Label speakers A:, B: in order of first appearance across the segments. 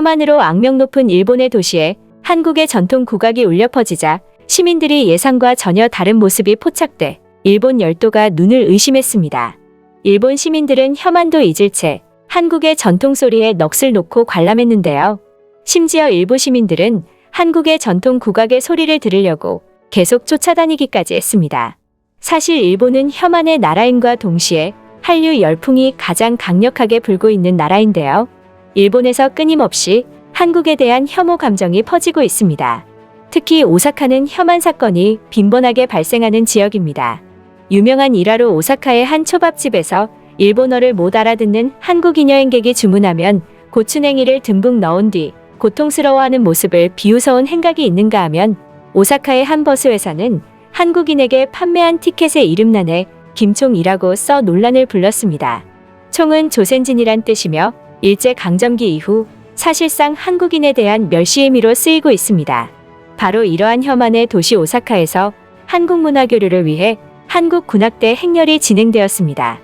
A: 혐한으로 악명 높은 일본의 도시에 한국의 전통 국악이 울려 퍼지자 시민들이 예상과 전혀 다른 모습이 포착돼 일본 열도가 눈을 의심했습니다. 일본 시민들은 혐한도 잊을 채 한국의 전통 소리에 넋을 놓고 관람했는데요. 심지어 일부 시민들은 한국의 전통 국악의 소리를 들으려고 계속 쫓아다니기까지 했습니다. 사실 일본은 혐한의 나라임과 동시에 한류 열풍이 가장 강력하게 불고 있는 나라인데요. 일본에서 끊임없이 한국에 대한 혐오 감정이 퍼지고 있습니다. 특히 오사카는 혐한 사건이 빈번하게 발생하는 지역입니다. 유명한 일화로 오사카의 한 초밥집에서 일본어를 못 알아듣는 한국인 여행객이 주문하면 고추냉이를 듬뿍 넣은 뒤 고통스러워하는 모습을 비웃어온 행각이 있는가 하면 오사카의 한 버스 회사는 한국인에게 판매한 티켓의 이름란에 김총이라고 써 논란을 불렀습니다. 총은 조센진이란 뜻이며 일제 강점기 이후 사실상 한국인에 대한 멸시 의미로 쓰이고 있습니다. 바로 이러한 혐한의 도시 오사카에서 한국 문화 교류를 위해 한국 군악대 행렬이 진행되었습니다.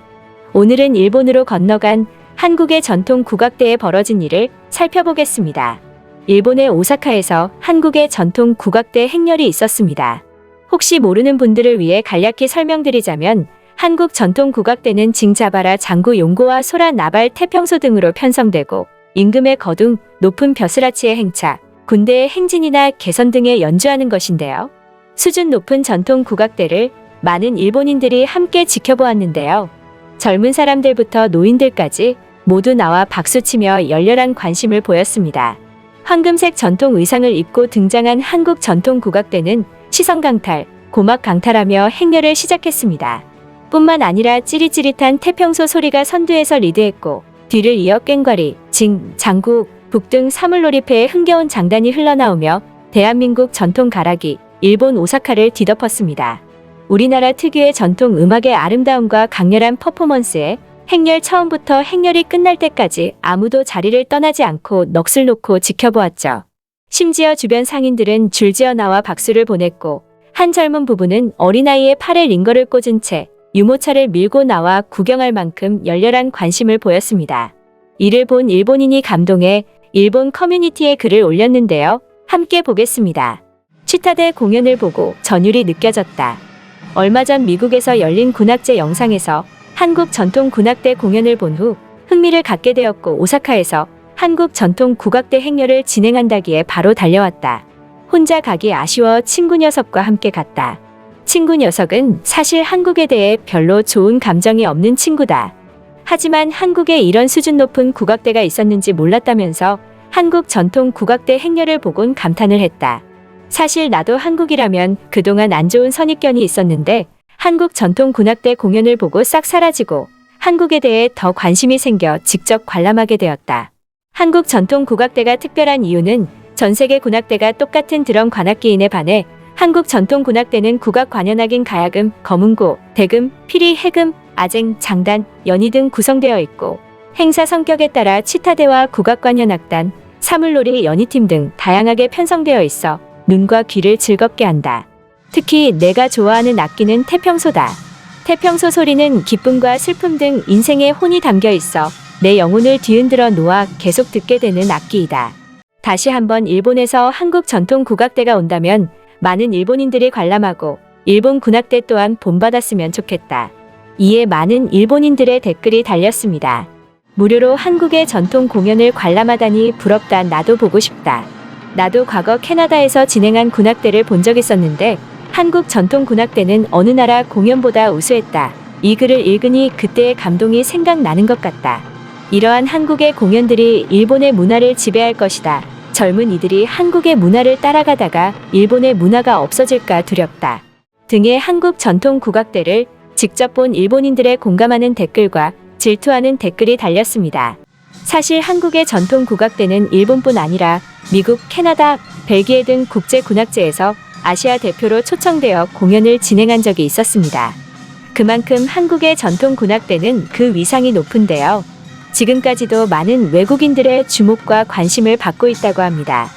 A: 오늘은 일본으로 건너간 한국의 전통 국악대에 벌어진 일을 살펴보겠습니다. 일본의 오사카에서 한국의 전통 국악대 행렬이 있었습니다. 혹시 모르는 분들을 위해 간략히 설명드리자면 한국 전통 국악대는 징자바라 장구 용고와 소라 나발 태평소 등으로 편성되고 임금의 거둥, 높은 벼슬아치의 행차, 군대의 행진이나 개선 등에 연주하는 것인데요. 수준 높은 전통 국악대를 많은 일본인들이 함께 지켜보았는데요. 젊은 사람들부터 노인들까지 모두 나와 박수치며 열렬한 관심을 보였습니다. 황금색 전통 의상을 입고 등장한 한국 전통 국악대는 시선 강탈, 고막 강탈하며 행렬을 시작했습니다. 뿐만 아니라 찌릿찌릿한 태평소 소리가 선두에서 리드했고 뒤를 이어 꽹과리, 징, 장구, 북등 사물놀이패에 흥겨운 장단이 흘러나오며 대한민국 전통 가락이 일본 오사카를 뒤덮었습니다. 우리나라 특유의 전통 음악의 아름다움과 강렬한 퍼포먼스에 행렬 처음부터 행렬이 끝날 때까지 아무도 자리를 떠나지 않고 넋을 놓고 지켜보았죠. 심지어 주변 상인들은 줄지어 나와 박수를 보냈고 한 젊은 부부는 어린아이의 팔에 링거를 꽂은 채 유모차를 밀고 나와 구경할 만큼 열렬한 관심을 보였습니다. 이를 본 일본인이 감동해 일본 커뮤니티에 글을 올렸는데요. 함께 보겠습니다. 치타대 공연을 보고 전율이 느껴졌다. 얼마 전 미국에서 열린 군악제 영상에서 한국 전통 군악대 공연을 본 후 흥미를 갖게 되었고 오사카에서 한국 전통 국악대 행렬을 진행한다기에 바로 달려왔다. 혼자 가기 아쉬워 친구 녀석과 함께 갔다. 친구 녀석은 사실 한국에 대해 별로 좋은 감정이 없는 친구다. 하지만 한국에 이런 수준 높은 국악대가 있었는지 몰랐다면서 한국 전통 국악대 행렬을 보곤 감탄을 했다. 사실 나도 한국이라면 그동안 안 좋은 선입견이 있었는데 한국 전통 군악대 공연을 보고 싹 사라지고 한국에 대해 더 관심이 생겨 직접 관람하게 되었다. 한국 전통 국악대가 특별한 이유는 전 세계 군악대가 똑같은 드럼 관악기인에 반해 한국 전통 군악대는 국악 관현악인 가야금, 거문고, 대금, 피리, 해금, 아쟁, 장단, 연희 등 구성되어 있고 행사 성격에 따라 치타대와 국악 관현악단, 사물놀이, 연희팀 등 다양하게 편성되어 있어 눈과 귀를 즐겁게 한다. 특히 내가 좋아하는 악기는 태평소다. 태평소 소리는 기쁨과 슬픔 등 인생의 혼이 담겨 있어 내 영혼을 뒤흔들어 놓아 계속 듣게 되는 악기이다. 다시 한번 일본에서 한국 전통 국악대가 온다면 많은 일본인들이 관람하고 일본 군악대 또한 본받았으면 좋겠다. 이에 많은 일본인들의 댓글이 달렸습니다. 무료로 한국의 전통 공연을 관람하다니 부럽다 나도 보고 싶다. 나도 과거 캐나다에서 진행한 군악대를 본 적 있었는데 한국 전통 군악대는 어느 나라 공연보다 우수했다. 이 글을 읽으니 그때의 감동이 생각나는 것 같다. 이러한 한국의 공연들이 일본의 문화를 지배할 것이다. 젊은 이들이 한국의 문화를 따라가다가 일본의 문화가 없어질까 두렵다. 등의 한국 전통 국악대를 직접 본 일본인들의 공감하는 댓글과 질투하는 댓글이 달렸습니다. 사실 한국의 전통 국악대는 일본뿐 아니라 미국, 캐나다, 벨기에 등 국제 군악제에서 아시아 대표로 초청되어 공연을 진행한 적이 있었습니다. 그만큼 한국의 전통 군악대는 그 위상이 높은데요. 지금까지도 많은 외국인들의 주목과 관심을 받고 있다고 합니다.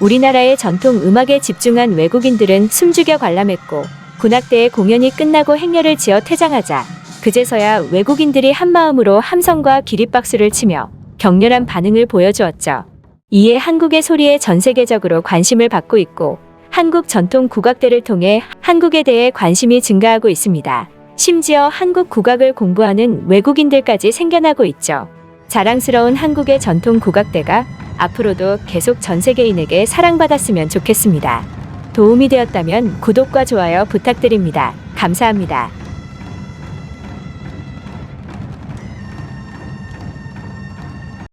A: 우리나라의 전통 음악에 집중한 외국인들은 숨죽여 관람했고 군악대의 공연이 끝나고 행렬을 지어 퇴장하자 그제서야 외국인들이 한마음으로 함성과 기립박수를 치며 격렬한 반응을 보여주었죠. 이에 한국의 소리에 전 세계적으로 관심을 받고 있고 한국 전통 국악대를 통해 한국에 대해 관심이 증가하고 있습니다. 심지어 한국 국악을 공부하는 외국인들까지 생겨나고 있죠. 자랑스러운 한국의 전통 국악대가 앞으로도 계속 전 세계인에게 사랑받았으면 좋겠습니다. 도움이 되었다면 구독과 좋아요 부탁드립니다. 감사합니다.